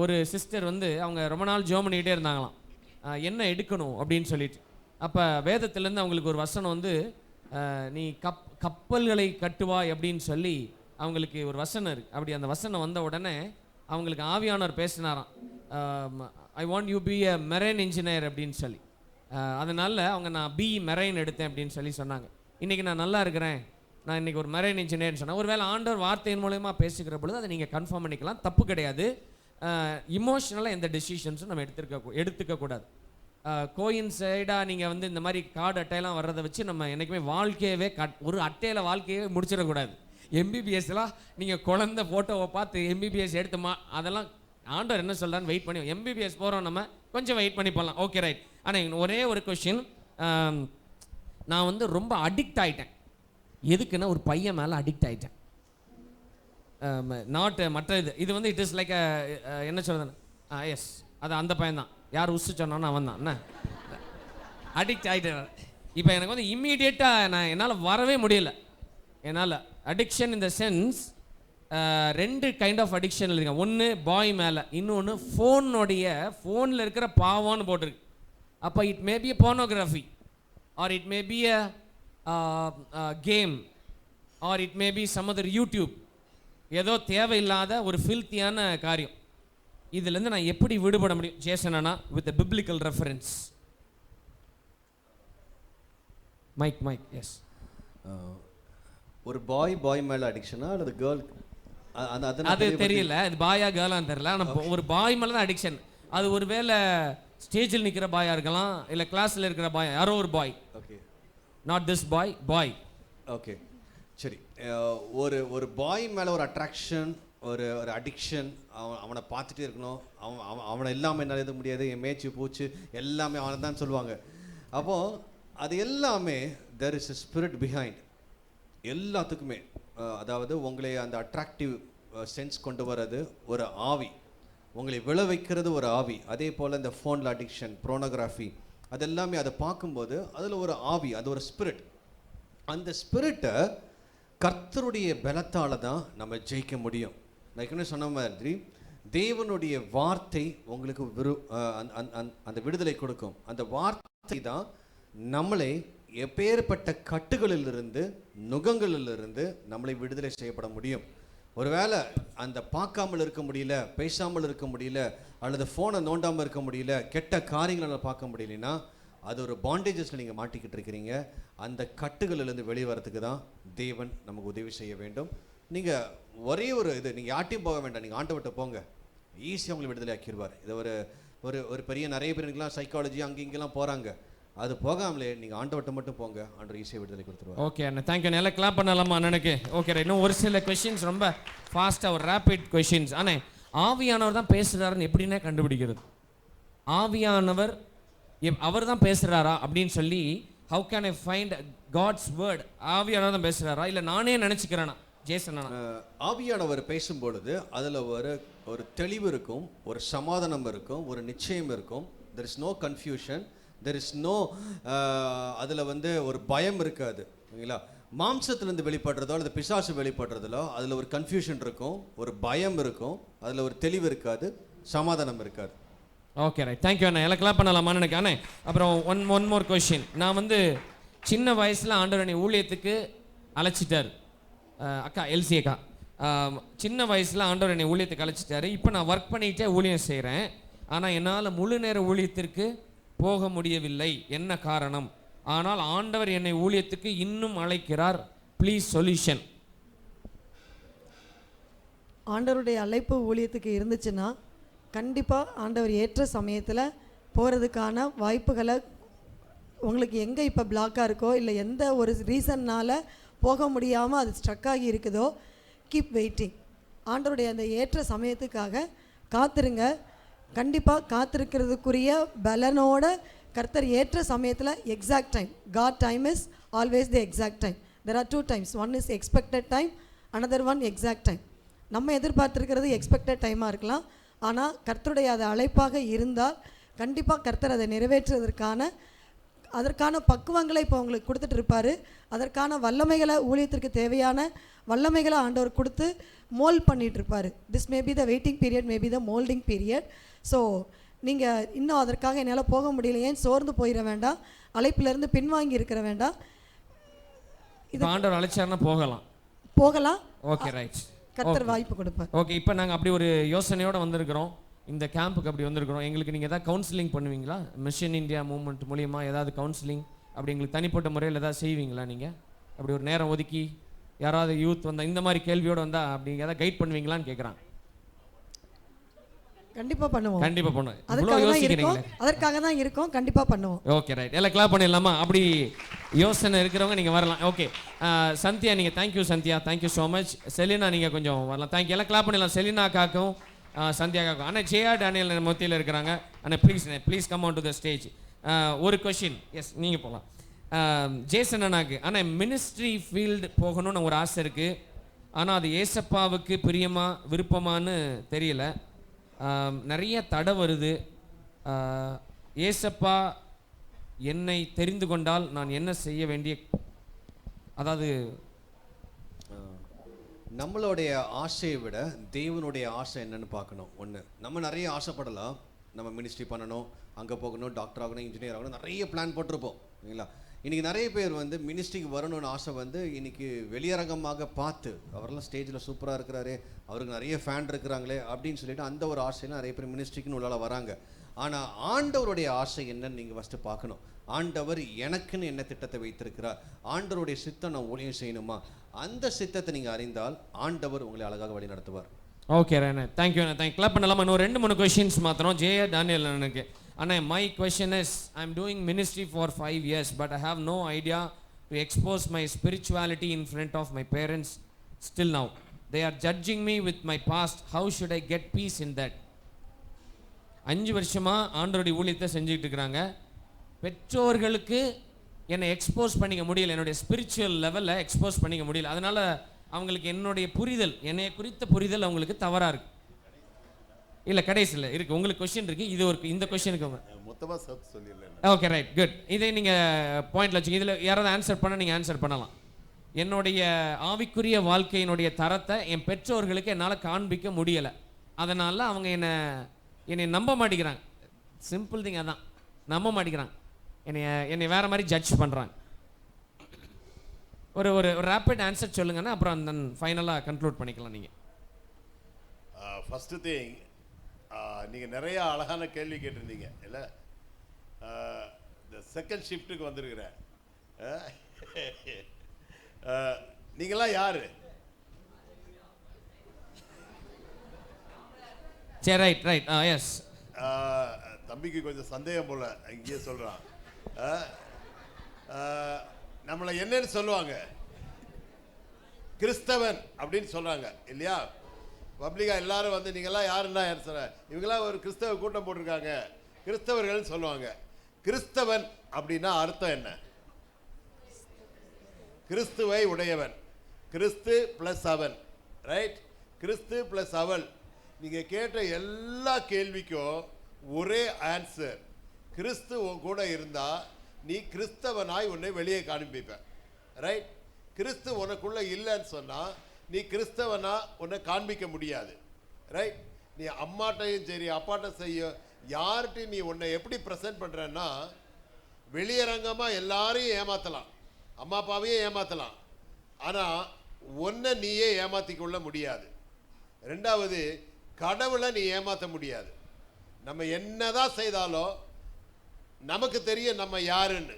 ஒரு சிஸ்டர் வந்து அவங்க ரொம்ப நாள் ஜோம் பண்ணிக்கிட்டே இருந்தாங்களாம். என்ன எடுக்கணும்? அப்படின்னு சொல்லிட்டு. அப்போ வேதத்துலேருந்து அவங்களுக்கு ஒரு வசனம் வந்து நீ கப் கப்பல்களை கட்டுவாய் அப்படின்னு சொல்லி அவங்களுக்கு ஒரு வசனம் இருக்குது அப்படி அந்த வசனம் வந்த உடனே அவங்களுக்கு ஆவியானவர் பேசினாராம். I want you be a marine engineer அப்படின்னு சொல்லி. அதனால் அவங்க நான் பி மெரைன் எடுத்தேன் அப்படின்னு சொல்லி சொன்னாங்க. இன்றைக்கி நான் நல்லா இருக்கிறேன். நான் இன்றைக்கி ஒரு மெரைன் இன்ஜினியர்னு சொன்னேன் ஒருவேளை ஆண்டவர் வார்த்தையின் மூலயமா பேசுகிற பொழுது அதை நீங்கள் கன்ஃபார்ம் பண்ணிக்கலாம். தப்பு கிடையாது. இமோஷ்னலாக எந்த டெசிஷன்ஸும் நம்ம எடுத்துருக்க எடுத்துக்க கூடாது. கோயின் சைடாக நீங்கள் வந்து இந்த மாதிரி கார்டு அட்டையெல்லாம் வர்றதை வச்சு நம்ம என்றைக்குமே வாழ்க்கையவே கட் ஒரு அட்டையில் வாழ்க்கையவே முடிச்சிடக்கூடாது எம்பிபிஎஸ்லாம் நீங்கள் குழந்த ஃபோட்டோவை பார்த்து எம்பிபிஎஸ் எடுத்துமா அதெல்லாம் ஆண்டவர் என்ன சொல்கிறான்னு வெயிட் பண்ணி எம்பிபிஎஸ் போகிறோம் நம்ம கொஞ்சம் வெயிட் பண்ணி போகலாம் ஓகே ரைட் ஆனால் ஒரே ஒரு கொஷின் நான் வந்து ரொம்ப அடிக்ட் ஆகிட்டேன் எதுக்குன்னா ஒரு பையன் மேலே அடிக்ட் ஆகிட்டேன் Um, நாட் uh, மற்ற இது இது வந்து இட் இஸ் லைக் என்ன சொல்றது எஸ் ah, அது அந்த பையன் தான் யார் உசு சொன்னானோ அவன் தான் என்ன? அடிக்ட் ஆகிட்டேன் இப்போ எனக்கு வந்து இம்மீடியட்டாக நான் என்னால் வரவே முடியல. என்னால் அடிக்ஷன் இன் த சென்ஸ் ரெண்டு கைண்ட் ஆஃப் அடிக்ஷன் இருக்கேன். ஒன்று பாய் மேலே இன்னொன்று ஃபோனுடைய ஃபோனில் இருக்கிற பாவம்னு போட்டிருக்கு. அப்போ it may be a pornography or it may be a game or it may be some other YouTube ஏதோ தேவையில்லாத ஒரு ஃபில்த்தியான காரியம். இதுலேருந்து நான் எப்படி விடுபட முடியும்? ஜேசனா with biblical reference mic mic yes ஒரு பாய் பாய் மேல அடிக்ஷனா அல்லது கேர்ள் அது தெரியல. இது பாயா கேர்ளான்னு தெரியல. ஆனால் ஒரு பாய் மேலே தான் அடிக்ஷன் அது ஒருவேளை ஸ்டேஜில் நிற்கிற பாயா இருக்கலாம் இல்லை கிளாஸில் இருக்கிற பாய் யாரோ ஒரு boy okay not this boy boy okay சரி ஒரு ஒரு பாய் மேலே ஒரு அட்ராக்ஷன் ஒரு ஒரு அடிக்ஷன் அவன் அவனை பார்த்துட்டே இருக்கணும். அவன் அவன் அவனை இல்லாமல் என்னால் எதுவும் முடியாது. என் மேய்ச்சி பூச்சு எல்லாமே அவனை தான் சொல்லுவாங்க. அப்போது அது எல்லாமே there is a spirit behind எல்லாத்துக்குமே அதாவது உங்களை அந்த அட்ராக்டிவ் சென்ஸ் கொண்டு வர்றது ஒரு ஆவி. உங்களை விழ வைக்கிறது ஒரு ஆவி. அதே போல் இந்த ஃபோனில் அடிக்ஷன் ப்ரோனோகிராஃபி அதெல்லாமே அதை பார்க்கும்போது அதில் ஒரு ஆவி அது ஒரு ஸ்பிரிட் அந்த ஸ்பிரிட்டை கர்த்தருடைய பலத்தால் தான் நம்ம ஜெயிக்க முடியும். நான் ஏற்கனவே சொன்ன மாதிரி தேவனுடைய வார்த்தை உங்களுக்கு விரு அந்த- அந்த- அந்த- விடுதலை கொடுக்கும். அந்த வார்த்தை தான் நம்மளை எப்பேற்பட்ட கட்டுகளிலிருந்து நுகங்களிலிருந்து நம்மளை விடுதலை செய்யப்பட முடியும். ஒருவேளை அந்த பார்க்காமல் இருக்க முடியல பேசாமல் இருக்க முடியல அல்லது ஃபோனை நோண்டாமல் இருக்க முடியல கெட்ட காரியங்களை பார்க்க முடியலன்னா அது ஒரு பாண்டேஜஸில் நீங்கள் மாட்டிக்கிட்டு இருக்கிறீங்க. அந்த கட்டுகளிலேருந்து வெளியே வரத்துக்கு தான் தேவன் நமக்கு உதவி செய்ய வேண்டும். நீங்கள் ஒரே ஒரு இது நீங்கள் யார்ட்டையும் போக வேண்டாம். நீங்கள் ஆண்டவர்கிட்ட போங்க. ஈஸியாக உங்களை விடுதலை ஆக்கிடுவார் இது ஒரு ஒரு ஒரு பெரிய நிறைய பேருக்குலாம் சைக்காலஜி அங்கே இங்கெல்லாம் போகிறாங்க அது போகாமலே நீங்கள் ஆண்டவர்கிட்ட மட்டும் போங்க. ஆண்டவர் ஈஸியாக விடுதலை கொடுத்துருவோம் ஓகே அண்ணா. தேங்க்யூ நல்லா கிளாப் பண்ணலாமா அண்ணனுக்கு? ஓகே இன்னும் ஒரு சில கொஷின்ஸ் ரொம்ப ஃபாஸ்ட்டாக ஒரு ரேபிட் கொஷின்ஸ் அண்ணே ஆவியானவர் தான் பேசுகிறாருன்னு எப்படின்னா கண்டுபிடிக்கிறது? ஆவியானவர் அவர் தான் பேசுகிறாரா அப்படின்னு சொல்லி how can I find God's word ஆவியானவர் தான் பேசுகிறாரா இல்லை நானே நினச்சிக்கிறேனா? ஜேசன் ஆவியானவர் பேசும்பொழுது அதில் ஒரு ஒரு தெளிவு இருக்கும் ஒரு சமாதானம் இருக்கும் ஒரு நிச்சயம் இருக்கும். There is no confusion there is no அதில் வந்து ஒரு பயம் இருக்காது. ஓகேங்களா? மாம்சத்துலேருந்து வெளிப்படுறதோ அல்லது பிசாசு வெளிப்படுறதுலோ அதில் ஒரு கன்ஃபியூஷன் இருக்கும் ஒரு பயம் இருக்கும் அதில் ஒரு தெளிவு இருக்காது சமாதானம் இருக்காது. ஓகே ரைட் தேங்க்யூ அண்ணா. எனக்கெல்லாம் பண்ணலாமான்னு எனக்கு அண்ணே அப்புறம் ஒன் ஒன் மோர் கொஷின் நான் வந்து சின்ன வயசில் ஆண்டவர் என்னை ஊழியத்துக்கு அழைச்சிட்டார். அக்கா எல்சி அக்கா. சின்ன வயசில் ஆண்டவர் என்னை ஊழியத்துக்கு அழைச்சிட்டாரு. இப்போ நான் ஒர்க் பண்ணிகிட்டே ஊழியம் செய்கிறேன் ஆனால் என்னால் முழு நேர ஊழியத்திற்கு போக முடியவில்லை. என்ன காரணம்? ஆனால் ஆண்டவர் என்னை ஊழியத்துக்கு இன்னும் அழைக்கிறார். ப்ளீஸ் சொல்யூஷன் ஆண்டவருடைய அழைப்பு ஊழியத்துக்கு இருந்துச்சுன்னா கண்டிப்பாக ஆண்டவர் ஏற்ற சமயத்தில் போகிறதுக்கான வாய்ப்புகளை உங்களுக்கு எங்கே இப்போ பிளாக்காக இருக்கோ இல்லை எந்த ஒரு ரீசன்னால் போக முடியாமல் அது ஸ்ட்ரக் ஆகி இருக்குதோ கீப் வெயிட்டிங் ஆண்டவருடைய அந்த ஏற்ற சமயத்துக்காக காத்திருங்க. கண்டிப்பாக காத்திருக்கிறதுக்குரிய பலனோட கர்த்தர் ஏற்ற சமயத்தில் exact time God time is always the exact time there are two times one is expected time another one exact time நம்ம எதிர்பார்த்துருக்கிறது எக்ஸ்பெக்டட் டைமாக இருக்கலாம். ஆனால் கர்த்தருடைய அது அழைப்பாக இருந்தால் கண்டிப்பாக கர்த்தர் அதை நிறைவேற்றுவதற்கான அதற்கான பக்குவங்களை இப்போ உங்களுக்கு கொடுத்துட்டு இருப்பாரு. அதற்கான வல்லமைகளை ஊழியத்திற்கு தேவையான வல்லமைகளை ஆண்டவர் கொடுத்து மோல்ட் பண்ணிட்டு இருப்பாரு. This may be the waiting period may be the moulding period so நீங்கள் இன்னும் அதற்காக என்னால் போக முடியலையேன்னு சோர்ந்து போயிட வேண்டாம்? அழைப்பிலிருந்து பின்வாங்கி இருக்கிற வேண்டாம். இப்போ ஆண்டவர் அழைச்சாருன்னா போகலாம். போகலாம். ஓகே ரைட் கர்த்தர் வாய்ப்பு கொடுப்பார். ஓகே இப்போ நாங்கள் அப்படி ஒரு யோசனையோட வந்திருக்கிறோம். இந்த கேம்புக்கு அப்படி வந்திருக்கிறோம். எங்களுக்கு நீங்கள் ஏதாவது கவுன்சிலிங் பண்ணுவீங்களா? மிஷன் இந்தியா மூவ்மெண்ட் மூலியமா ஏதாவது கவுன்சிலிங் அப்படி எங்களுக்கு தனிப்பட்ட முறையில் ஏதாவது செய்வீங்களா நீங்கள் அப்படி ஒரு நேரம் ஒதுக்கி யாராவது யூத் வந்தா இந்த மாதிரி கேள்வியோட வந்தா அப்படி ஏதாவது கைட் பண்ணுவீங்களான்னு கேட்குறான் கண்டிப்பாக பண்ணுவோம். கண்டிப்பாக பண்ணுவேன் இவ்வளோ அதற்காக தான் இருக்கோம். அதற்காக தான் இருக்கோம். கண்டிப்பாக பண்ணுவோம். ஓகே ரைட் எல்லாம் கிளாப் பண்ணிடலாமா? அப்படி யோசனை இருக்கிறவங்க நீங்கள் வரலாம். ஓகே சந்தியா நீங்கள் thank you Sandhya. Thank you so much Selina நீங்கள் கொஞ்சம் வரலாம். தேங்க்யூ எல்லாம் கிளாப் பண்ணிடலாம். செலினா காக்கும் சந்தியா காக்கும். அண்ணா ஜேஆர் டேனியல் மத்தியில் இருக்கிறாங்க. அண்ணா please please come on to the stage ஒரு கொஷின் எஸ் நீங்கள் போகலாம் ஜேசன் அண்ணாக்கு அண்ணா மினிஸ்ட்ரி ஃபீல்டு போகணும்னு ஒரு ஆசை இருக்குது ஆனால் அது ஏசப்பாவுக்கு பிரியமா விருப்பமான்னு தெரியல. நிறைய தடை வருது. ஏசப்பா என்னை தெரிந்து கொண்டால் நான் என்ன செய்ய வேண்டிய அதாவது நம்மளுடைய ஆசையை விட தேவனுடைய ஆசை என்னன்னு பார்க்கணும். ஒன்று நம்ம நிறைய ஆசைப்படலாம். நம்ம மினிஸ்ட்ரி பண்ணணும் அங்கே போகணும் டாக்டர் ஆகணும் இன்ஜினியர் ஆகணும் நிறைய பிளான் போட்டிருப்போம் இல்லைங்களா? இன்றைக்கி நிறைய பேர் வந்து மினிஸ்ட்ரிக்கு வரணும்னு ஆசை வந்து இன்றைக்கி வெளியரங்கமாக பார்த்து அவரெல்லாம் ஸ்டேஜில் சூப்பராக இருக்கிறாரு அவருக்கு நிறைய ஃபேன் இருக்கிறாங்களே அப்படின்னு சொல்லிட்டு அந்த ஒரு ஆசையில் நிறைய பேர் மினிஸ்ட்ரிக்குன்னு உள்ளால் வராங்க. ஆனால் ஆண்டவருடைய ஆசை என்னன்னு நீங்கள் ஃபஸ்ட்டு பார்க்கணும். ஆண்டவர் எனக்குன்னு என்ன திட்டத்தை வைத்திருக்கிறார்? ஆண்டவருடைய சித்தம் நான் ஊழியம் செய்யணுமா? அந்த சித்தத்தை நீங்கள் அறிந்தால் ஆண்டவர் உங்களை அழகாக வழி நடத்துவார் ஓகே அண்ணா தேங்க்யூ தேங்க் கிளப் பண்ணலாமா? இன்னும் ரெண்டு மூணு கொஷின்ஸ் மாத்திரம். ஜே டேனியல் எனக்கு அண்ணா my question is I am doing ministry for five years but I have no idea to expose my spirituality in front of my parents still now they are judging me with my past how should I get peace in that அஞ்சு வருஷமாக ஆண்டோடைய ஊழியத்தை செஞ்சுக்கிட்டு இருக்கிறாங்க. பெற்றோர்களுக்கு என்னை expose பண்ணிக்க முடியல. என்னுடைய ஸ்பிரிச்சுவல் லெவலில் எக்ஸ்போஸ் பண்ணிக்க முடியல. அதனால் அவங்களுக்கு என்னுடைய புரிதல் என்னைய குறித்த புரிதல் அவங்களுக்கு தவறாக இருக்குது இல்லை கடைசியில் இருக்கு. உங்களுக்கு கொஸ்டின் இருக்கு. இது ஒரு இந்த கொஸ்டினுக்கு மொத்தமாக சேர்த்து சொல்லிடல ஓகே ரைட் குட் இதை நீங்கள் பாயிண்ட்ல வச்சுங்க இதில் யாராவது ஆன்சர் பண்ண நீங்கள் ஆன்சர் பண்ணலாம். என்னுடைய ஆவிக்குரிய வாழ்க்கையினுடைய தரத்தை என் பெற்றோர்களுக்கு என்னால் காண்பிக்க முடியலை. அதனால் அவங்க என்னை என்னை நம்ப மாட்டேங்கிறாங்க. சிம்பிள் திங் அதான். நம்ப மாட்டேங்கிறாங்க. என்னை என்னை வேற மாதிரி ஜட்ஜ் பண்ணுறாங்க ஒரு ஒரு ரேப்பிட் ஆன்சர் சொல்லுங்கன்னா அப்புறம் அந்த ஃபைனலாக கன்க்ளூட் பண்ணிக்கலாம் நீங்கள் ஃபஸ்ட்டு திங் நீங்கள் நிறைய அழகான கேள்வி கேட்டிருந்தீங்க. இல்லை? இந்த செகண்ட் ஷிஃப்ட்டுக்கு வந்திருக்கிறேன் நீங்களாம் யாரு? சரி ரைட் ரைட் ஆ எஸ் தம்பிக்கு கொஞ்சம் சந்தேகம் போல இங்கேயே சொல்கிறான் நம்மளை என்னன்னு சொல்லுவாங்க? கிறிஸ்தவன் அப்படின்னு சொல்றாங்க இல்லையா? பப்ளிக்கா எல்லாரும் வந்து நீங்கள்லாம் யாருன்னா யார் சொல்ல இவங்கெல்லாம் ஒரு கிறிஸ்தவ கூட்டம் போட்டிருக்காங்க. கிறிஸ்தவர்கள்னு சொல்லுவாங்க. கிறிஸ்தவன் அப்படின்னா அர்த்தம் என்ன? கிறிஸ்துவை உடையவன். கிறிஸ்து ப்ளஸ் அவன். ரைட் கிறிஸ்து ப்ளஸ் அவள். நீங்கள் கேட்ட எல்லா கேள்விக்கும் ஒரே ஆன்சர் கிறிஸ்து உன் கூட இருந்தால் நீ கிறிஸ்தவனாய் உன்னை வெளியே காண்பிப்பேன் ரைட் கிறிஸ்து உனக்குள்ளே இல்லைன்னு சொன்னால் நீ கிறிஸ்தவனா உன்னை காண்பிக்க முடியாது. ரைட் நீ அம்மாட்டையும் சரி அப்பாட்ட செய்ய. யார்கிட்டையும் நீ உன்னை எப்படி ப்ரெசென்ட் பண்ணுறன்னா வெளியரங்கமாக எல்லாரையும் ஏமாற்றலாம் அம்மா அப்பாவையும் ஏமாற்றலாம் ஆனால் உன்னை நீயே ஏமாற்றிக்கொள்ள முடியாது. ரெண்டாவது கடவுளை நீ ஏமாற்ற முடியாது. நம்ம என்னதான் செய்தாலும் நமக்கு தெரியும் நம்ம யாருன்னு.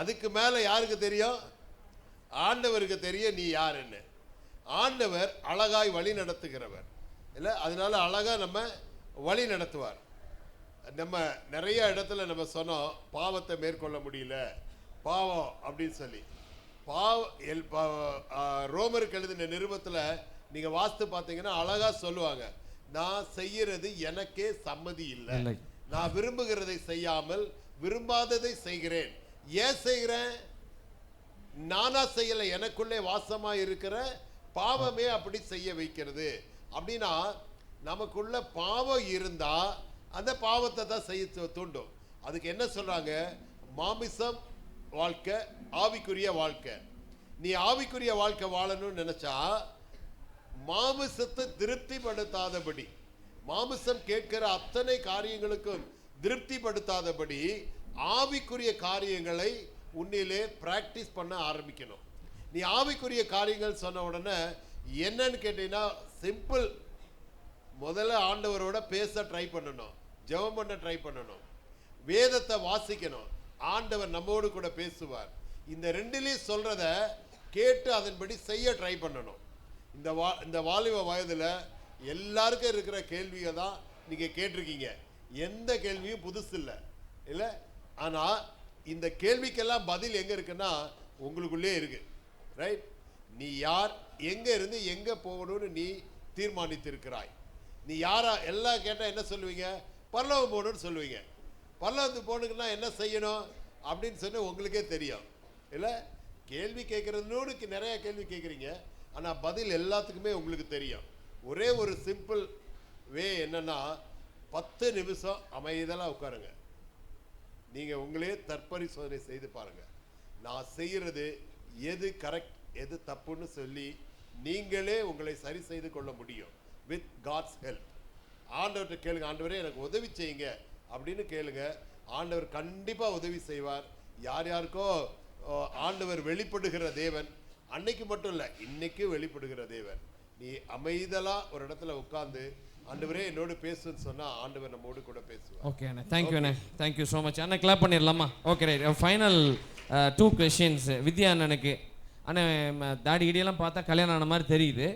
அதுக்கு மேலே யாருக்கு தெரியும்? ஆண்டவருக்கு தெரியும் நீ யாருன்னு. ஆண்டவர் அழகாய் வழி நடத்துகிறவர். இல்லை அதனால அழகா நம்ம வழி நடத்துவார். நம்ம நிறைய இடத்துல நம்ம சொன்னோம் பாவத்தை மேற்கொள்ள முடியல பாவம் அப்படின்னு சொல்லி. பாவ எல் ரோமருக்கு எழுதின நிருபத்தில் நீங்கள் வாஸ்து பார்த்தீங்கன்னா அழகா சொல்லுவாங்க நான் செய்யறது எனக்கே சம்மதி இல்லை. நான் விரும்புகிறதை செய்யாமல் விரும்பாததை செய்கிறேன். ஏன் செய்கிறேன்? நானா செய்யல எனக்குள்ளே வாசமா இருக்கிற பாவமே அப்படி செய்ய வைக்கிறது. அப்படின்னா நமக்குள்ள பாவம் இருந்தால் அந்த பாவத்தை தான் செய்ய தூண்டும். அதுக்கு என்ன சொல்கிறாங்க மாமிசம் வாழ்க்கை ஆவிக்குரிய வாழ்க்கை. நீ ஆவிக்குரிய வாழ்க்கை வாழணும்னு நினச்சா மாமிசத்தை திருப்திப்படுத்தாதபடி மாமிசம் கேட்கிற அத்தனை காரியங்களுக்கும் திருப்திப்படுத்தாதபடி ஆவிக்குரிய காரியங்களை உன்னிலே பிராக்டிஸ் பண்ண ஆரம்பிக்கணும். நீ ஆவிக்குரிய காரியங்கள் சொன்ன உடனே என்னன்னு கேட்டீங்கன்னா சிம்பிள் முதல்ல ஆண்டவரோட பேச ட்ரை பண்ணணும். ஜெபம் பண்ண ட்ரை பண்ணணும். வேதத்தை வாசிக்கணும். ஆண்டவர் நம்மோடு கூட பேசுவார். இந்த ரெண்டுலேயும் சொல்கிறத கேட்டு அதன்படி செய்ய ட்ரை பண்ணணும். இந்த வா இந்த வாலிப வயதில் எல்லாருக்கும் இருக்கிற கேள்வியை தான் நீங்கள் கேட்டிருக்கீங்க. எந்த கேள்வியும் புதுசு இல்லை. இல்லை? ஆனால் இந்த கேள்விக்கெல்லாம் பதில் எங்கே இருக்குன்னா உங்களுக்குள்ளே இருக்குது ரைட் நீ யார் எங்கே இருந்து எங்கே போகணும்னு நீ தீர்மானித்திருக்கிறாய். நீ யாரா எல்லாம் கேட்டால் என்ன சொல்லுவீங்க? பல்லவம் போகணும்னு சொல்லுவீங்க. பரலோகத்துக்கு போகணுங்கன்னா என்ன செய்யணும்? அப்படின்னு சொல்லி உங்களுக்கே தெரியும். இல்லை? கேள்வி கேட்குறதுனோடுக்கு நிறைய கேள்வி கேட்குறீங்க. ஆனால் பதில் எல்லாத்துக்குமே உங்களுக்கு தெரியும். ஒரே ஒரு சிம்பிள் வே என்னென்னா பத்து நிமிஷம் அமைதலாக உட்காருங்க. நீங்கள் உங்களே தற்பரிசோதனை செய்து பாருங்கள் நான் செய்கிறது எது கரெக்ட் எது தப்புன்னு சொல்லி நீங்களே உங்களை சரி செய்து கொள்ள முடியும் வித் காட்ஸ் ஹெல்ப் ஆண்டவர்கிட்ட கேளுங்க ஆண்டவரே எனக்கு உதவி செய்யுங்க. அப்படின்னு கேளுங்க. ஆண்டவர் கண்டிப்பா உதவி செய்வார். யார் யாருக்கோ ஆண்டவர் வெளிப்படுகிற தேவன். அன்னைக்கு மட்டும் இல்லை இன்னைக்கு வெளிப்படுகிற தேவன். நீ அமைதலா ஒரு இடத்துல உட்கார்ந்து ஆண்டவரே என்னோடு பேசுன்னு சொன்னா ஆண்டவர் நம்மோடு கூட பேசுவார். ஓகே அண்ணா. தேங்க்யூ அண்ணா. தேங்க்யூ ஸோ மச் அண்ணா கிளாப் பண்ணிடலாமா? Okay right final two questions Vidya அண்ணனுக்கு. அண்ணா ம, தாடி கிடியெல்லாம் பார்த்தா கல்யாணம் ஆன மாதிரி தெரியுது.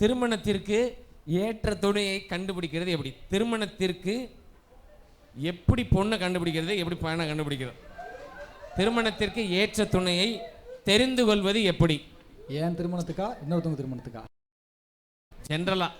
திருமணத்திற்கு ஏற்ற துணையை கண்டுபிடிக்கிறது எப்படி? திருமணத்திற்கு எப்படி பொண்ணை கண்டுபிடிக்கிறது எப்படி பையனை கண்டுபிடிக்கிறது? திருமணத்திற்கு ஏற்ற துணையை தெரிந்து கொள்வது எப்படி? ஏன் திருமணத்துக்கா? இன்னொருத்தவங்க திருமணத்துக்கா? ஜென்ரலாக